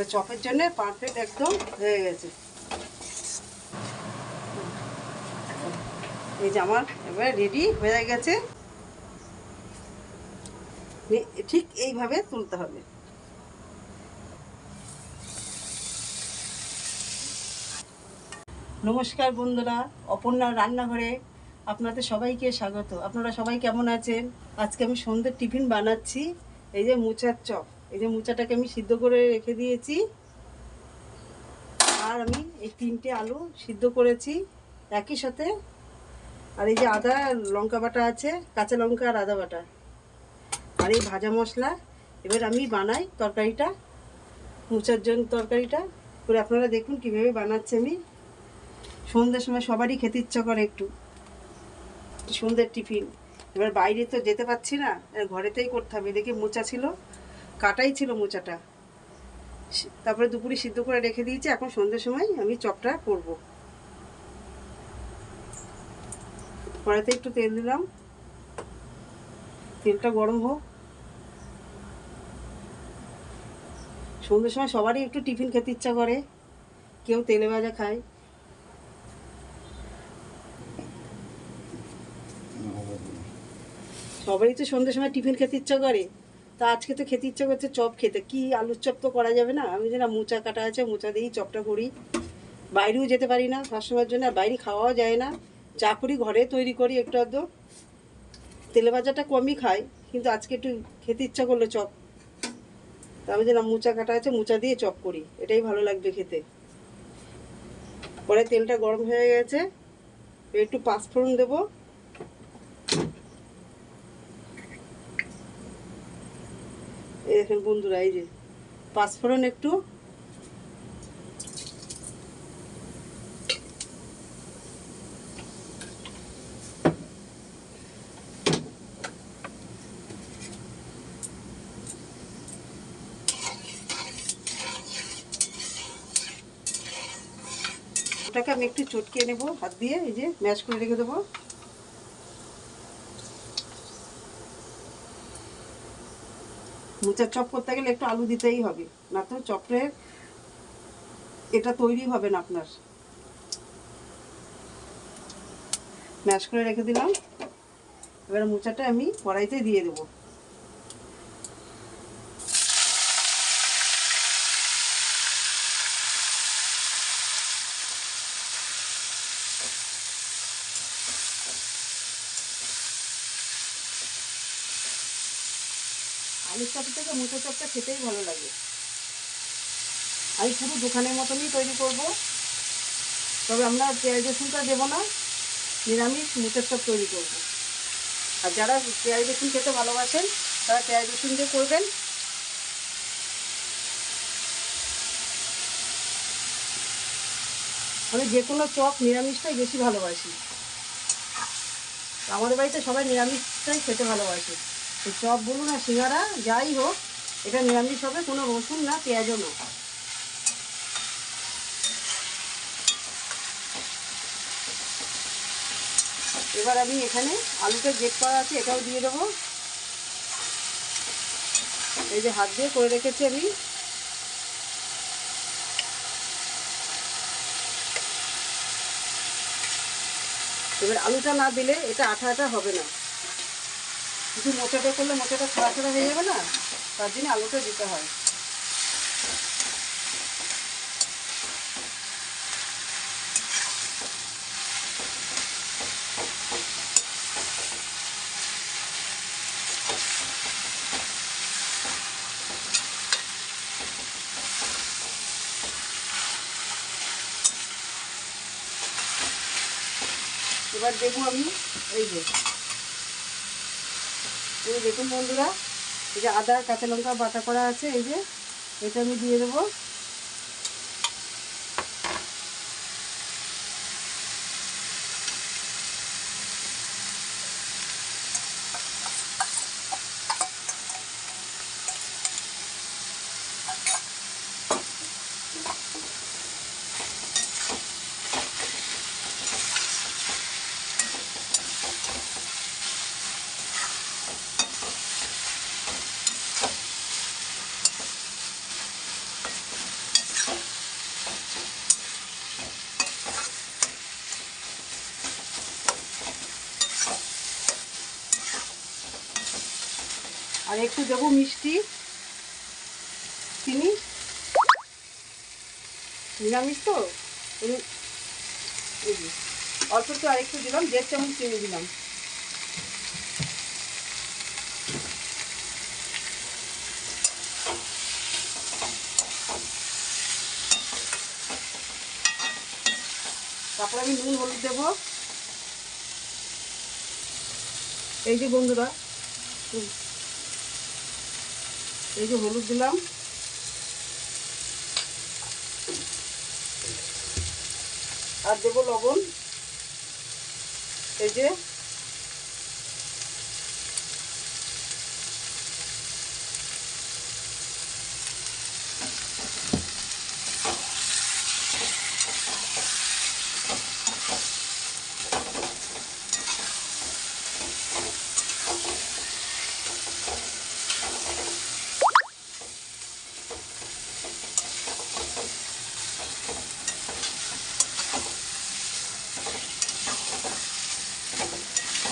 এবার চপের জন্য পারফেক্ট একদম হয়ে গেছে। এই যে আমার এবার রেডি হয়ে গেছে। ঠিক এইভাবে তুলতে হবে। নমস্কার বন্ধুরা, অপর্ণা রান্নাঘরে আপনাদের সবাইকে স্বাগত। আপনারা সবাই কেমন আছেন? আজকে আমি সন্ধ্যের টিফিন বানাচ্ছি, এই যে মুচার চপ। এই যে মোচাটাকে আমি সিদ্ধ করে রেখে দিয়েছি। আর আমি এই তিনটে আলু সিদ্ধ করেছি একই সাথে। আর এই যে আদা, লঙ্কা বাটা আছে, কাঁচা লঙ্কা আর আদা বাটা। আর এই ভাজা মশলা, এবার আমি বানাই তরকারিটা, মোচার জন্য তরকারিটা। করে আপনারা দেখুন কীভাবে বানাচ্ছি আমি। সন্ধ্যের সময় সবারই খেতে ইচ্ছা করে একটু। সন্ধ্যের টিফিন। এবার বাইরে তো যেতে পারছি না ঘরেতেই করতে হবে। দেখে মোচা ছিল কাটাই ছিল মোচাটা। তারপরে দুপুরে সিদ্ধ করে রেখে দিয়েছি, এখন সন্ধ্যের সময় আমি চপটা করব। কড়াইতে একটু তেল দিলাম। তেলটা গরম হোক। সন্ধ্যের সময় সবারই একটু টিফিন খেতে ইচ্ছা করে। কেউ তেলে ভাজা খায়। সবারই তো সন্ধ্যের সময় টিফিন খেতে ইচ্ছা করে। তা আজকে তো খেতে ইচ্ছা করছে চপ খেতে। কি আলুর চপ তো করা যাবে না? আমি না মোচা কাটা আছে, মোচা দিয়েই চপটা করি। বাইরেও যেতে পারি না সবসময়ের জন্য, আর বাইরে খাওয়াও যায় না। চা করি, ঘরে তৈরি করি একটু আধটু। তেলে ভাজাটা কমই খাই, কিন্তু আজকে একটু খেতে ইচ্ছা করল চপ। তা আমি যে না মোচা কাটা আছে, মোচা দিয়ে চপ করি। এটাই ভালো লাগবে খেতে। পরে তেলটা গরম হয়ে গেছে একটু পাঁচফোড়ন দেবো। দেখেন বন্ধুরা, এই যে পাঁচফোড়ন একটু। ওটাকে আমি একটু চটকে নেব, হাত দিয়ে, এই যে ম্যাশ করে রেখে দেবো। মোচার চপ করতে গেলে একটু আলু দিতেই হবে না তো চপের এটা তৈরি হবে না আপনার। ম্যাশ করে রেখে দিলাম। এবার মোচাটা আমি কড়াইতে দিয়ে দেবো। আলুর চপ থেকে মুঠো চপটা খেতেই ভালো লাগে। আমি পুরো দোকানের মতনই তৈরি করব। তবে আমরা পেঁয়াজ রসুনটা দেবো না, নিরামিষ মুখের চপ তৈরি করব। আর যারা পেঁয়াজ রসুন খেতে ভালোবাসেন, তারা পেঁয়াজ রসুন দিয়ে করবেন। আমি যে কোনো চপ নিরামিষটাই বেশি ভালোবাসি। আমাদের বাড়িতে সবাই নিরামিষটাই খেতে ভালোবাসে। তো চপ বলুন আর সিঙ্গারা, যাই হোক, এটা নিরামিষ হবে, কোনো রসুন না, পেঁয়াজও না। এবার আমি এখানে আলুটা গেট করা আছে, এটাও দিয়ে দেবো। এই যে হাত দিয়ে করে রেখেছি আমি। এবার আলুটা না দিলে এটা আঠা আঠা হবে না। শুধু মোচাটা করলে মোচাটা ছড়া ছড়া হয়ে যাবে না? তার জন্য আলুটা দিতে হয়। এবার দেবো আমি এই যে দেখুন বন্ধুরা, এই যে আদা, কাঁচা লঙ্কা বাটা করা আছে, এই যে এটা আমি দিয়ে দেবো। একটু দেবো মিষ্টি। চিনি। নিরামিষ তো? অল্প একটু আরেকটু দিলাম, দেড় চামচ চিনি দিলাম। তারপরে আমি নুন, হলুদ দেবো। এই যে বন্ধুরা। এই যে হলুদ দিলাম। আর দেবো লবণ। এই যে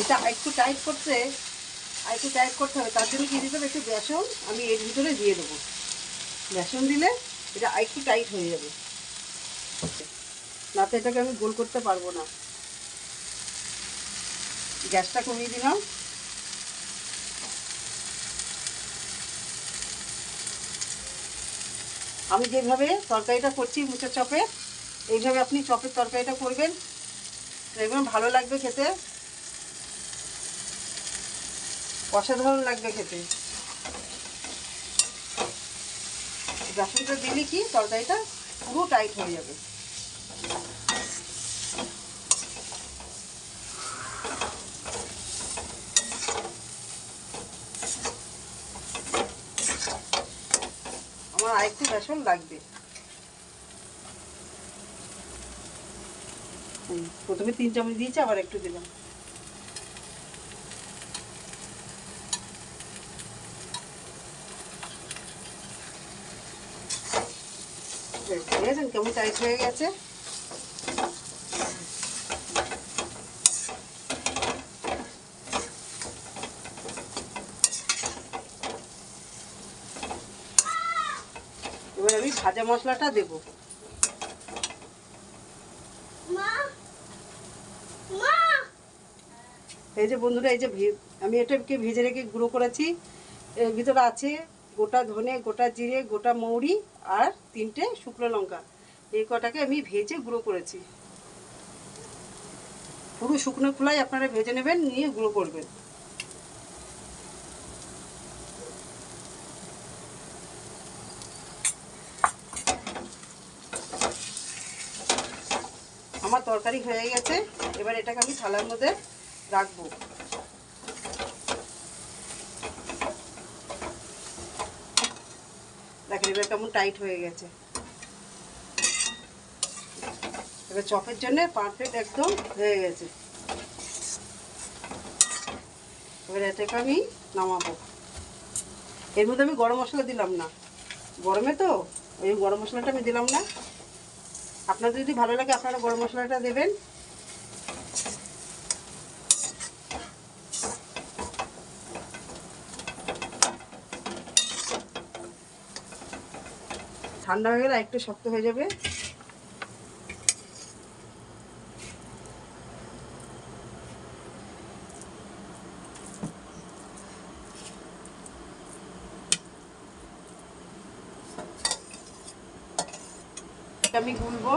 এটা একটু টাইট করতে, আর একটু টাইট করতে হবে, তার জন্য কি দিতে হবে একটু বেসন, আমি এর ভিতরে দিয়ে দেবো। বেসন দিলে এটা একটু টাইট হয়ে যাবে। না তো এটাকে আমি গোল করতে পারব না। গ্যাসটা কমিয়ে দিলাম। আমি যেভাবে তরকারিটা করছি মুচের চপে এইভাবে আপনি চপের তরকারিটা করবেন। দেখবেন ভালো লাগবে খেতে। অসাধারণ লাগবে খেতে। বেসনটা দিলে কি তরকারিটা পুরো টাইট হয়ে যাবে। আমার আরেকটু বেসন লাগবে। প্রথমে তিন চামচ দিয়েছি, আবার একটু দিলাম। দেখেছেন কেমন টাইট হয়ে গেছে? এবার আমি ভাজা মশলাটা দেব। এই যে বন্ধুরা এই যে আমি এটাকে ভেজে রেখে গুঁড়ো করেছি। এর ভিতরে আছে গোটা ধনে, গোটা জিরে, গোটা মৌরি আর তিনটে শুকনো লঙ্কা। এই কটাকে আমি ভেজে গুঁড়ো করেছি। পুরো শুকনো খোলাই আপনারা ভেজে নেবেন, নিয়ে গুঁড়ো করবেন। আমার তরকারি হয়ে গেছে। এবার এটাকে আমি থালার মধ্যে রাখব। দেখেন এবার কেমন টাইট হয়ে গেছে। এবার চপের জন্য পারফেক্ট একদম হয়ে গেছে। এবার এটাকে আমি নামাবো। এর মধ্যে আমি গরম মশলা দিলাম না। গরমে তো, ওই গরম মশলাটা আমি দিলাম না। আপনাদের যদি ভালো লাগে, আপনারা গরম মশলাটা দেবেন। ঠান্ডা হয়ে গেলে একটু শক্ত হয়ে যাবে। আমি গুলবো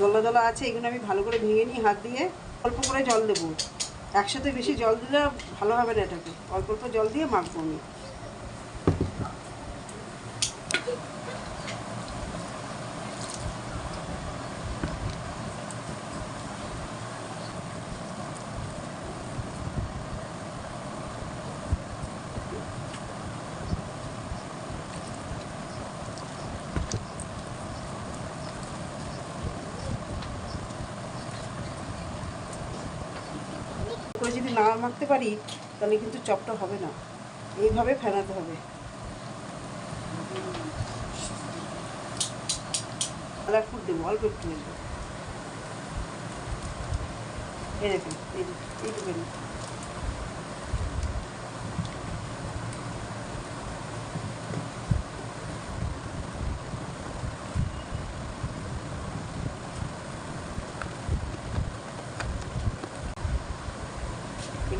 দলা দলা আছে, এগুলো আমি ভালো করে ভেঙে নিই হাত দিয়ে। অল্প করে জল দেবো। একসাথে বেশি জল দিলে ভালো হবে না এটাকে। অল্প অল্প জল দিয়ে মাখবো আমি। যদি না মাখতে পারি, তাহলে কিন্তু চপটা হবে না। এইভাবে ফেনাতে হবে। কালার ফুড দেবো, অল্প একটু দেবো। এই দেখুন, এই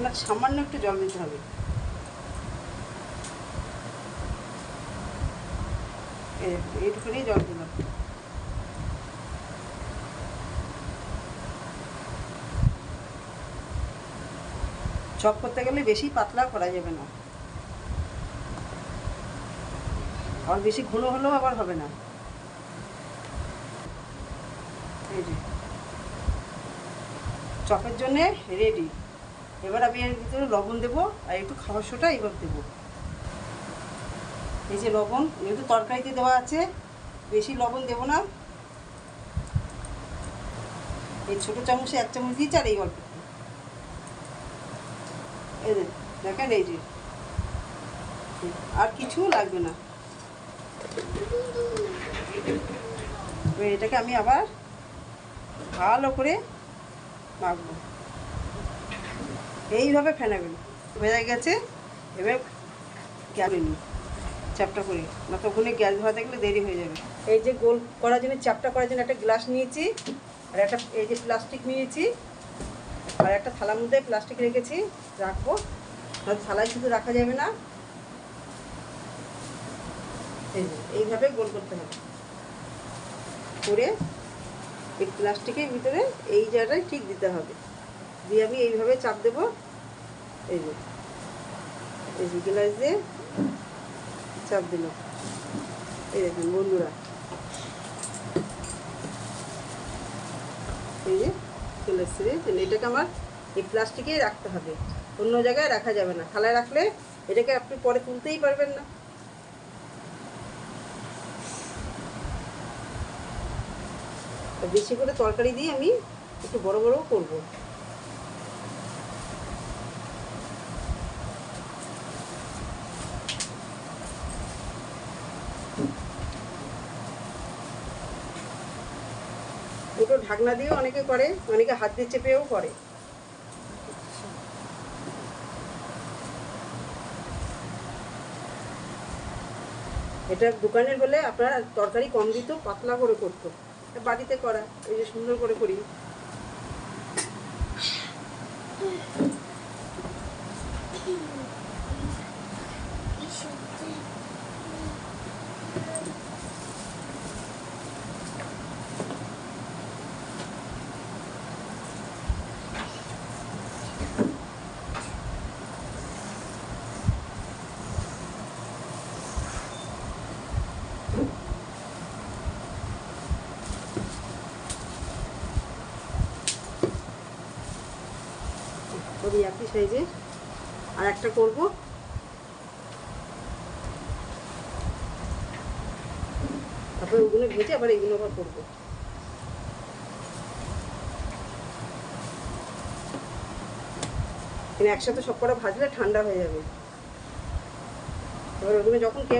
এখানে সামান্য একটু জল দিতে হবে। এই এইটুকুনি জল দিলাম। চপ করতে গেলে বেশি পাতলা করা যাবে না। আর বেশি ঘন হলেও আবার হবে না। এই যে। চপের জন্যে রেডি। এবার আমি এর ভিতরে লবণ দেবো আর একটু খাবার সোটা এবার দেবো। এই যে লবণ, যেহেতু তরকারিতে দেওয়া আছে, বেশি লবণ দেবো না। এই ছোটো চামচে এক চামচ দিয়েছি আর এই অল্প। এই দেখেন এই যে। আর কিছু লাগবে না। এটাকে আমি আবার ভালো করে মাখবো। এইভাবে ফেনাবেন হয়ে গেছে, এবার গ্যাস নিই চ্যাপটা করে না তো ওখানে গ্যাস ধরাতে গেলে দেরি হয়ে যাবে। এই যে গোল করার জন্য, চাপটা করার জন্য একটা গ্লাস নিয়েছি, আর একটা এই যে প্লাস্টিক নিয়েছি, আর একটা থালার মধ্যে প্লাস্টিক রেখেছি, রাখব। থালায় শুধু রাখা যাবে না। এইভাবে গোল করতে হবে। করে এই প্লাস্টিকের ভিতরে এই জায়গাটায় ঠিক দিতে হবে। দিয়ে আমি এইভাবে চাপ দেবো। এই যে, এই গ্লাস দিয়ে চাপ দিল। এই দেখুন বন্ধুরা। এই যে চলে এটাকে আমার এই প্লাস্টিকেই রাখতে হবে। অন্য জায়গায় রাখা যাবে না। থালায় রাখলে এটাকে আপনি পরে তুলতেই পারবেন না। বেশি করে তরকারি দিয়ে আমি একটু বড় বড় করব। ঢাকনা দিয়েও অনেকে করে, অনেকে হাত দিয়ে চেপেও করে। এটা দোকানের হলে আপনার তরকারি কম দিত, পাতলা করে করতো। বাড়িতে করা এই যে সুন্দর করে করি। ওই একই সাইজে আর একটা করব। তারপরে ওগুলো ভেজে আবার এগুলো আবার করব। একসাথে সব কটা ভাজলে ঠান্ডা হয়ে যাবে। এবার ওগুলো যখন কে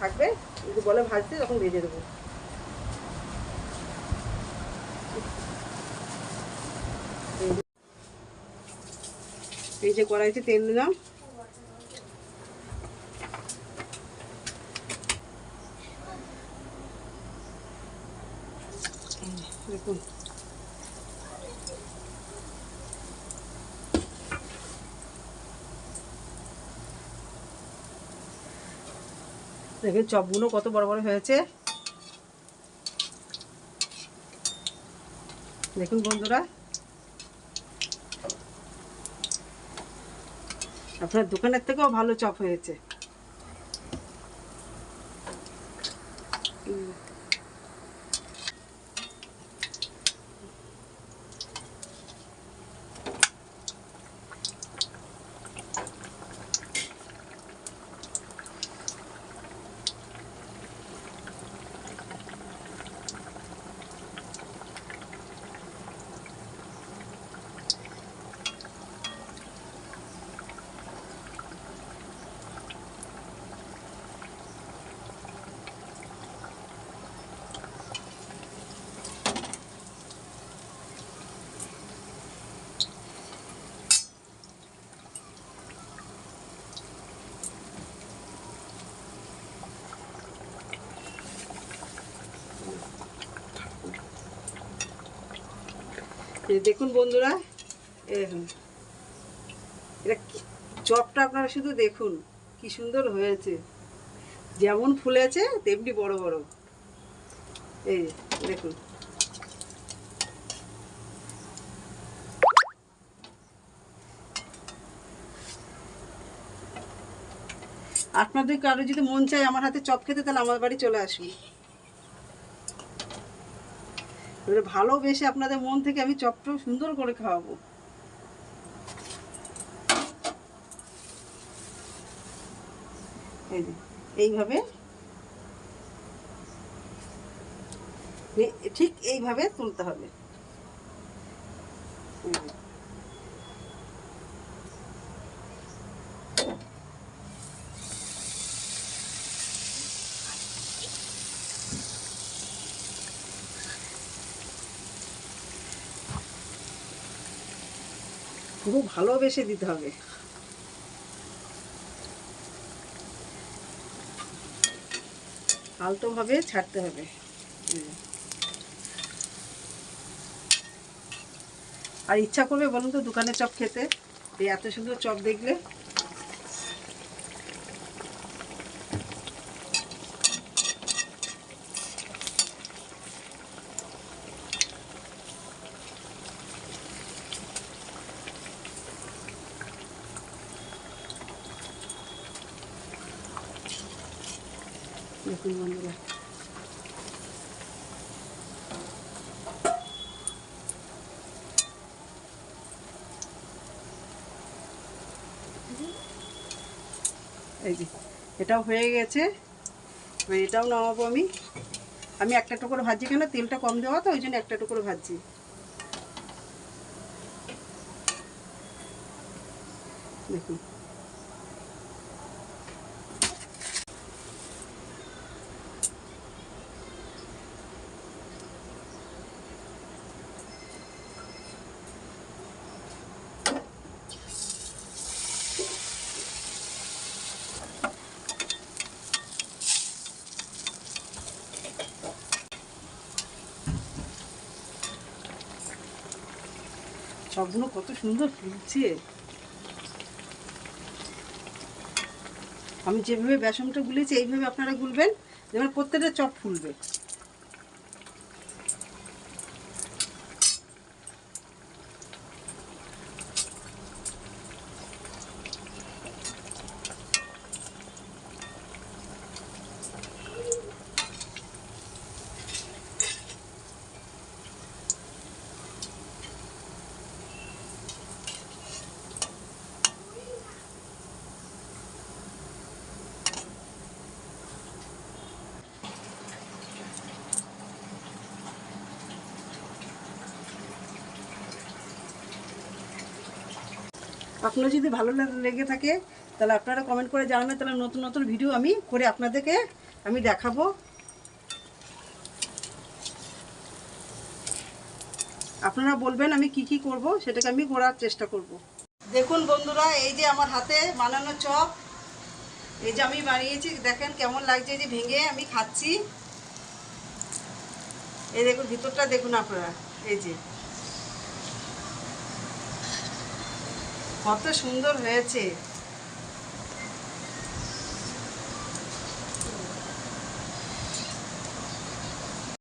থাকবে বলে ভাজতে তখন ভেজে দেবো। এই যে কড়াইতে তেল দিলাম দেখুন। দেখুন চপগুলো কত বড় বড় হয়েছে। দেখুন বন্ধুরা আপনার দোকানের থেকেও ভালো চপ হয়েছে। দেখুন বন্ধুরা দেখুন। এটা চপটা আপনারা শুধু দেখুন, কি সুন্দর হয়েছে। যেমন ফুলেছে, তেমনি বড় বড়। এই দেখুন। আপনাদের কারও যদি মন চায় আমার হাতে চপ খেতে, তাহলে আমার বাড়ি চলে আসুন। এবারে ভালোবেসে আপনাদের মন থেকে আমি চপটা সুন্দর করে খাওয়াবো। এইভাবে। ঠিক এইভাবে তুলতে হবে এই যে। পুরো ভালোবেসে দিতে হবে। আলতোভাবে ছাড়তে হবে। আর ইচ্ছা করবে বলুন তো দোকানে চপ খেতে? এই এত সুন্দর চপ দেখলে দেখুন বন্ধুরা এই যে, এটাও হয়ে গেছে। এটাও নামাবো আমি। আমি একটা টুকরো ভাজি কেন? তেলটা কম দেওয়া তো, ওই জন্য একটা টুকরো ভাজি দেখুন। সবগুলো কত সুন্দর ফুলছে। আমি যেভাবে বেসনটা গুলেছি, এইভাবে আপনারা গুলবেন, যেমন প্রত্যেকটা চপ ফুলবে। আপনার যদি ভালো লেগে থাকে, তাহলে আপনারা কমেন্ট করে জানাবেন। তাহলে নতুন নতুন ভিডিও আমি করে আপনাদেরকে আমি দেখাবো। আপনারা বলবেন আমি কি কি করব, সেটাকে আমি করার চেষ্টা করব। দেখুন বন্ধুরা, এই যে আমার হাতে বানানো চপ, এই যে আমি বানিয়েছি, দেখেন কেমন লাগছে যে ভেঙে আমি খাচ্ছি। এই দেখুন, ভিতরটা দেখুন আপনারা, এই যে। কত সুন্দর হয়েছে।